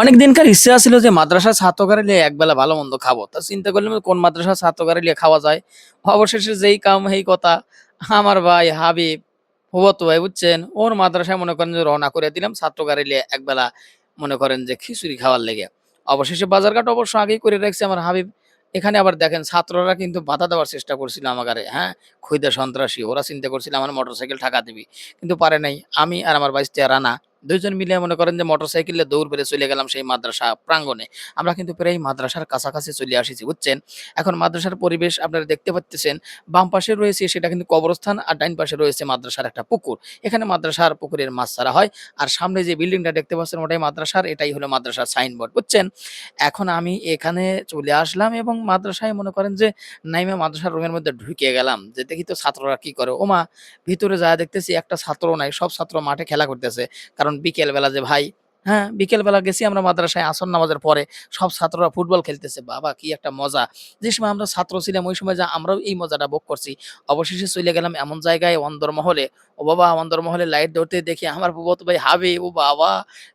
অনেক দিনকার ইচ্ছে ছিল যে মাদ্রাসার ছাত্রকারে নিয়ে একবেলা ভালো মন্দ খাব। তা চিন্তা করলাম কোন মাদ্রাসার ছাত্রকারে নিয়ে খাওয়া যায়? অবশেষে যেই কাম, সেই কথা আমার ভাই হাবিব ফুবত ভাই বুঝছেন, ওর মাদ্রাসায় মনে করেন যে রওনা করে দিলাম ছাত্রকারে নিয়ে একবেলা মনে করেন যে খিচুড়ি খাওয়ার লেগে। অবশেষে বাজারঘাট অবশ্য আগেই করে রাখছে আমার হাবিব। এখানে আবার দেখেন ছাত্ররা কিন্তু বাধা দেওয়ার চেষ্টা করছিল আমাকে হ্যাঁ? খুইদা সন্ত্রাসী, ওরা চিন্তা করছিল আমার মোটরসাইকেল ঠাকা দিবি। কিন্তু পারে নাই। আমি আর আমার বাইশটা রানা দুইজন মিলে মনে করেন যে মোটরসাইকেলে দৌড় বেড়ে চলে গেলাম সেই মাদ্রাসা প্রাঙ্গণে। আমরা কিন্তু প্রায় মাদ্রাসার কাছাকাছি চলে আসিছি, বুঝছেন? এখন মাদ্রাসার পরিবেশ আপনারা দেখতে পাচ্ছেন, বাম পাশে রয়েছে সেটা কিন্তু কবরস্থান আর ডাইন পাশে রয়েছে মাদ্রাসার একটা পুকুর। এখানে মাদ্রাসার পুকুরের মাছ ছাড়া হয় আর সামনে যে বিল্ডিংটা দেখতে পাচ্ছেন ওটাই মাদ্রাসার, এটাই হলো মাদ্রাসার সাইনবোর্ড বুঝছেন? এখন আমি এখানে চলে আসলাম এবং মাদ্রাসায় মনে করেন যে নাইমে মাদ্রাসার রুমের মধ্যে ঢুকে গেলাম। যে দেখি তো ছাত্ররা কি করে? ওমা, ভিতরে যা দেখতেছি একটা ছাত্র নাই, সব ছাত্র মাঠে খেলা করতেছে। কারণ বিকেল বেলা যে ভাই হ্যাঁ বিকেল বেলা গেছি আমরা মাদ্রাসায় আসর নামাজের পরে। সব ছাত্ররা ফুটবল খেলতেছে। বাবা, কি একটা মজা। যে সময় আমরা ছাত্র ছিলাম, ওই সময় যা আমরাও এই মজাটা ভোগ করছি। অবশেষে চলে গেলাম এমন জায়গায় অন্দরমহলে ও বাবা অন্দরমহলে লাইট ধরতে দেখি আমার বুবত ভাই হাবে। ও বাবা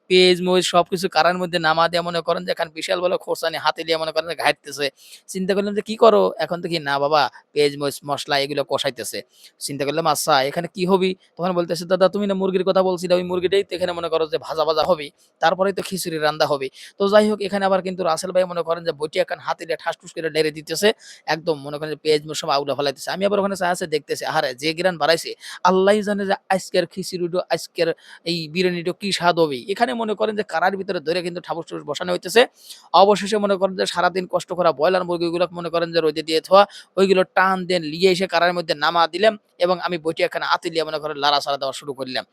পেজ মইজ সবকিছু কারার মধ্যে নামা দিয়ে মনে করেন যে এখন বিশাল বলে খোরসানি হাতে দিয়ে মনে করেন যে, ঘাইতেছে। চিন্তা করলাম যে, কি করো? এখন দেখি, না বাবা পেজ মইজ মশলা এগুলো কষাইতেছে। চিন্তা করলাম আচ্ছা এখানে কি হবি? তখন বলতেছে, দাদা, তুমি না মুরগির কথা বলছিলে, ওই মুরগিটাই তো এখানে মনে করো যে, ভাজা ভাজা হবে। তারপরেই তো খিচুড়ি রান্দা হবে। তো যাই হোক এখানে আবার কিন্তু রাসেল ভাই মনে করেন যে বইটি এখন হাতে দিয়ে ঠাস টুস করে নেড়ে দিতেছে। একদম মনে করেন যে পেঁয়াজ সব আউলা ফেলাইতেছে। আমি আবার ওখানে আছে দেখতেছি আরে যে গিরান বাড়াইছে আল্লাহ জানে যে আজকের খিচুড়িটো, আজকের এই বিরিয়ানিটা কি স্বাদ হবে। এখানে মনে করেন যে কারার ভিতরে ধরে কিন্তু ঠাবুস টুস বসানো হইতেছে। অবশেষে মনে করেন যে সারাদিন কষ্ট করা ব্রয়লার মুরগিগুলো মনে করেন যে রোদে দিয়ে থোয়া, ওইগুলো টান দেন, লিয়ে এসে কারার মধ্যে নামা দিলাম এবং আমি বইটি এখানে আতিলিয়া মনে করেন লারা সারা দেওয়া শুরু করলাম।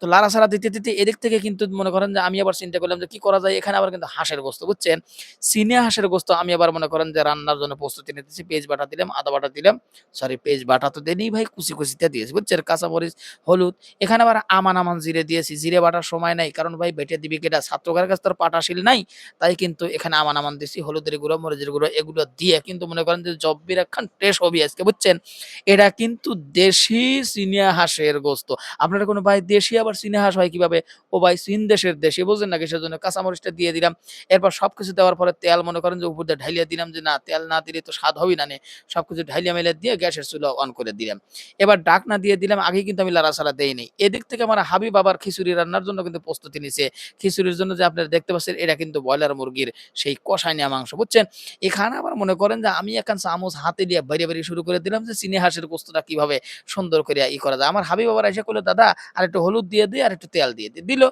তো লারা সারা দিতে দিতে এদিক থেকে কিন্তু মনে করেন যে আমি আবার চিন্তা করলাম যে কি করা যায়? এখানে আবার কিন্তু হাঁসের গোস্ত, বুঝছেন? সিনে হাঁসের গোস্ত আমি আবার মনে করেন যে রান্নার জন্য প্রস্তুতি নিতেছি, পেঁয়াজ বাটা দিলাম, আদা বাটা দিলাম সরি পেঁয়াজ বাটা তো দেনি ভাই, কুচি কুচিতে দিয়েছি, বুঝছেন? কাঁচামরিচ, হলুদ, এখানে আবার আমান আমান জিরে দিয়েছি, জিরে বাটার সময় নাই, কারণ ভাই বেটে দিবি কেটা ছাত্রকার কাছে তোর পাটাশিল নাই, তাই কিন্তু এখানে আমান আমান দিয়েছি হলুদের গুঁড়ো, মরিচের গুঁড়ো, এগুলো দিয়ে কিন্তু মনে করেন যে জব্বির একখান টেস্ট হবি আজকে, বুঝছেন? এটা কিন্তু দেশি সিনিয়া হাঁসের গোস্ত। আপনারা কোনো ভাই দেশি আবার সিনে হাঁস হয় কীভাবে? ও ভাই চীন দেশের দেশে বুঝলেন না কিসের জন্য? কাঁচামরিচটা দিয়ে দিলাম। এরপর সবকিছু দেওয়ার পরে তেল মনে করেন যে উপর দিয়ে ঢাইলিয়া দিলাম যে না, তেল না দিলে তো স্বাদ হবেই না নে। সবকিছু ঢাইলিয়া মেলে দিয়ে গ্যাসের চুলা অন করে দিলাম। এবার ডাকনা দিয়ে দিলাম আগেই কিন্তু আমি লাড়াছাড়া দেই নেই। এদিক থেকে আমার হাবি বাবার খিচুড়ি রান্নার জন্য কিন্তু প্রস্তুতি নিছে। খিচুড়ির জন্য যে আপনারা দেখতে পাচ্ছেন, এটা কিন্তু ব্রয়লার মুরগির সেই কষাই নেওয়া মাংস, বুঝছেন? এখানে আবার মনে করেন যে আমি এখন চামচ হাতে দিয়ে বাড়িয়ে বাড়িয়ে শুরু করে দিলাম যে চিনি হাঁসের গোস্তটা কীভাবে সুন্দর করে ই করা যায়। আমার হাবি বাবার এসে করল দাদা আর একটু হলুদ দিয়ে দিই আর একটু তেল দিয়ে দিই দিল।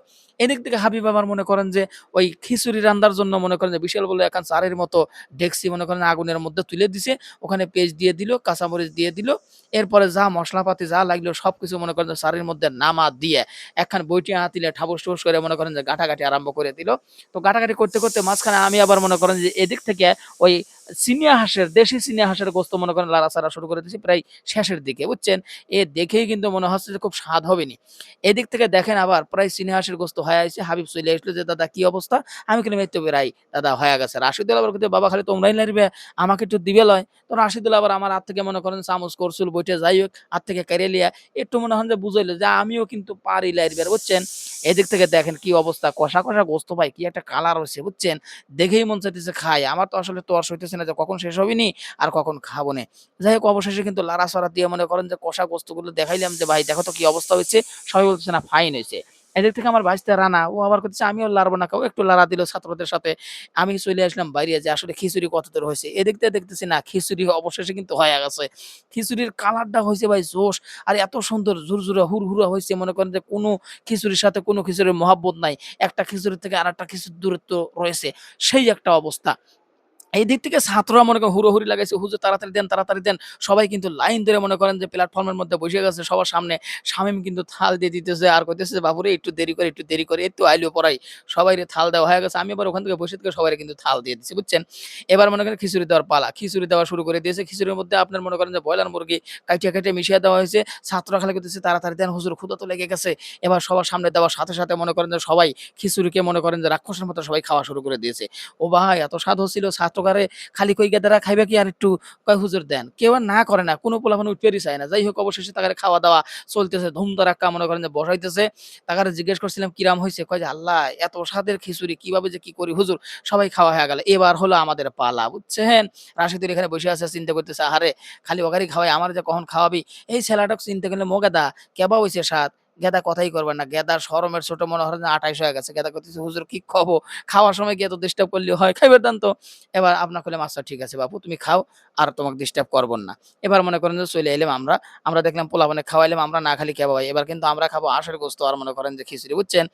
এদিক থেকে হাবিব আমার মনে করেন যে ওই খিচুড়ি রান্নার জন্য মনে করেন যে বিশাল বলে এখন চারের মতো ডেক্সি মনে করেন আগুনের মধ্যে তুলে দিছে। ওখানে পেজ দিয়ে দিল, কাঁচামরিচ দিয়ে দিল। এরপরে যা মশলাপাতি যা লাগল সব কিছু মনে করেন চারের মধ্যে নামা দিয়ে এখন বইটি হাতিলে ঠাবস ঠাবস করে মনে করেন যে গাঁটাগাটি আরম্ভ করে দিল। তো গাঁটাগাটি করতে করতে মাঝখানে আমি আবার মনে করেন যে এদিক থেকে ওই চিনিয়া হাঁসের, দেশি চিনিয়া হাঁসের গোস্ত মনে করেন লাড়াচাড়া শুরু করে দিয়েছি প্রায় শেষের দিকে, বুঝছেন? এ দেখেই কিন্তু মনে হচ্ছে যে খুব স্বাদ হবে নি এদিক থেকে দেখেন আবার প্রায় চিনি হাঁসের গোস্ত হয়ে আসছে। হাবিব চলে আসলো যে, দাদা, কি অবস্থা? আমি কিন্তু মেতে বেড়াই। দাদা, হয়ে গেছে। রাশিদুল আবার কিন্তু বাবা, খালি তোমরাই লাইবে আমাকে একটু দিবে লয়। তো রাশিদুল আবার আমার হাত থেকে মনে করেন চামচ করছিল, বইটে যাই হোক, হাত থেকে কেড়ে লিয়া। একটু মনে হন যে বুঝাইলো যে, আমিও কিন্তু পারি লাইবে বুঝছেন? এদিক থেকে দেখেন কি অবস্থা। কষা কষা গোস্ত ভাই, কি একটা কালার হয়েছে বুঝছেন? দেখেই মন চাইতেছে খাই। আমার তো আসলে তর্স হইতেছে না যে কখন শেষ হবে নি আর কখন খাব না। যাই হোক, অবশেষে কিন্তু লারা সারা দিয়ে মনে করেন যে কষা গোস্তগুলো দেখাইলাম যে, ভাই, দেখো তো কি অবস্থা হয়েছে সবাই বলতেছে, না ফাইন হয়েছে এদিক থেকে আমার ভাইস্তে রানা। ও আবার করতেছে আমিও লারবো না কেউ একটু লারা দিল ছাত্রদের সাথে। আমি চলে আসলাম বাইরে যে আসলে খিচুড়ি কত দূর হয়েছে। এদিক দেখতেছি না, খিচুড়ি অবশেষে কিন্তু হয়ে গেছে। খিচুড়ির কালারটা হয়েছে ভাই জোশ, আর এত সুন্দর ঝুরঝুরা, হুরহুরা হয়েছে। মনে করেন যে কোনো খিচুড়ির সাথে কোনো খিচুড়ির মহাব্বত নাই। একটা খিচুড়ির থেকে আর একটা খিচুড়ির দূরত্ব রয়েছে। সেই একটা অবস্থা। এই দিক থেকে ছাত্ররা মনে করেন হুড়োহুড়ি লাগাইছে, হুজুর, তাড়াতাড়ি দেন তাড়াতাড়ি দেন। সবাই কিন্তু লাইন ধরে মনে করেন যে প্ল্যাটফর্মের মধ্যে বসে গেছে। সবার সামনে শামিম কিন্তু থাল দিয়ে দিতেছে আর কইতেছে যে, বাবুরে, একটু দেরি করে, একটু দেরি করে একটু আইলেও পড়াই সবাই থাল দেওয়া হয়ে গেছে। আমি আবার ওখান থেকে বসে থেকে সবাই কিন্তু থাল দিয়ে দিচ্ছি বুঝছেন? এবার মনে করেন খিচুড়ি দেওয়ার পালা। খিচুড়ি দেওয়া শুরু করে দিয়েছে। খিচুড়ির মধ্যে আপনার মনে করেন যে ব্রয়লার মুরগি কাটিয়া কাটিয়ে মিশিয়ে দেওয়া হয়েছে। ছাত্ররা খালি করতেছে তাড়াতাড়ি দেন, হুজুর ক্ষুদা তো লেগে গেছে। এবার সবার সামনে দেওয়ার সাথে সাথে মনে করেন যে সবাই খিচুড়িকে মনে করেন যে রাক্ষসের মতো সবাই খাওয়া শুরু করে দিয়েছে। ও ভাই, এত স্বাদ হচ্ছিল। ছাত্র ছাত্রকারে খালি কই গেদারা খাইবে কি আর একটু কয় হুজুর দেন। কেউ আর না করে না। কোনো পোলাপান উঠতেরই চায় না। যাই হোক অবশেষে তাকে খাওয়া-দাওয়া চলতেছে ধুম-ধাড়াক্কা মনে করেন যে বসাইতেছে। তাকারে জিজ্ঞেস করছিলাম কিরাম হইছে? কয় যে, "আল্লাহ এত স্বাদের খিচুড়ি কীভাবে যে কি করি হুজুর?" সবাই খাওয়া হয়ে গেল। এবার হলো আমাদের পালা, বুঝছেন? রাশেদুল এখানে বসে আছে চিন্তা করতেছে, "আহারে খালি ওগারই খাওয়াই আমার যে কখন খাওয়াবি?" এই ছেলেটাকে চিন্তা করলে, "মো গেদা কেবা হইছে স্বাদ?" গেদা কথাই করবেন না। গেদার সরমের ছোট মনে হয় ২৮ হয়ে গেছে। গেদা করতেছে "হুজুর কি খাব? খাওয়ার সময় গিয়ে তো ডিস্টার্ব করলে হয়? খাইবার দেন তো।" এবার আপনা কইলাম, "আচ্ছা ঠিক আছে বাপু তুমি খাও আর তোমাকে ডিস্টার্ব করবন না।" এবার মনে করেন যে চলে আইলাম আমরা। আমরা দেখলাম পোলাপানে খাওয়াইলাম আমরা না খালি ভাই। এবার কিন্তু আমরা খাব হাঁসের গোস্ত আর মনে করেন যে খিচুড়ি, বুঝছেন?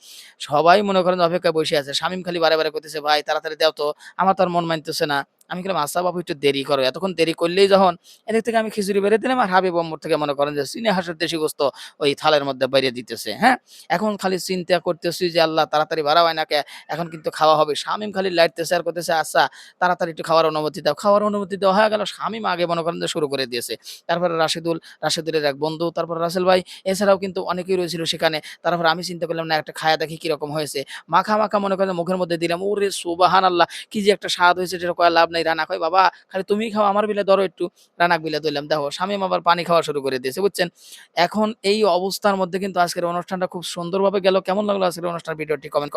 সবাই মনে করেন যে অপেক্ষায় বসে আছে। শামীম খালি বারে, বারে করতেছে "ভাই তাড়াতাড়ি দাও তো। আমার তো আর মন মানতেছে না।" আমি কইলাম, "আচ্ছা বাপু একটু দেরি করো। এতক্ষণ দেরি করলেই যখন" এদিক থেকে আমি খিচুড়ি বেড়ে দিলাম আর হাবিব আম্মুর থেকে মনে করেন যে চীনা হাঁসের দেশি গোস্ত ওই থালের মধ্যে বাইরে দিতেছে, হ্যাঁ? এখন খালি চিন্তা করতেছি যে আল্লাহ তাড়াতাড়ি বাড়াও আয়নাকে। এখন কিন্তু খাওয়া হবে। শামীম খালি লাইটতেছে আর কইতেছে, "আচ্ছা তাড়াতাড়ি একটু খাওয়ার অনুমতি দাও।" খাওয়ার অনুমতি দেওয়া হয়ে গেল। শামীম আগে মনে করেন যে শুরু করে দিয়েছে। তারপরে রাশেদুল, রাশেদুলের এক বন্ধু, তারপর রাসেল ভাই এছাড়াও কিন্তু অনেকেই রয়েছিল সেখানে। তারপরে আমি চিন্তা করলাম না একটা খায়া দেখি কীরকম হয়েছে। মাখা, মাখা মনে করেন মুখের মধ্যে দিলাম। ওরে সুবাহান আল্লাহ কি যে একটা স্বাদ হয়েছে যেটা কয়া লাভ নাই। রানা কয়, "বাবা খালি তুমি খাও আমার বিলে ধরো একটু।" রানাক বিলে ধরলাম। দেখো শামিম আবার পানি খাওয়া শুরু করে দিয়েছে, বুঝছেন? এখন এই অবস্থার মধ্যে কিন্তু আজকের অনুষ্ঠানটা খুব সুন্দরভাবে গেল। কেমন লাগল আজকের অনুষ্ঠান ভিডিওটি কমেন্ট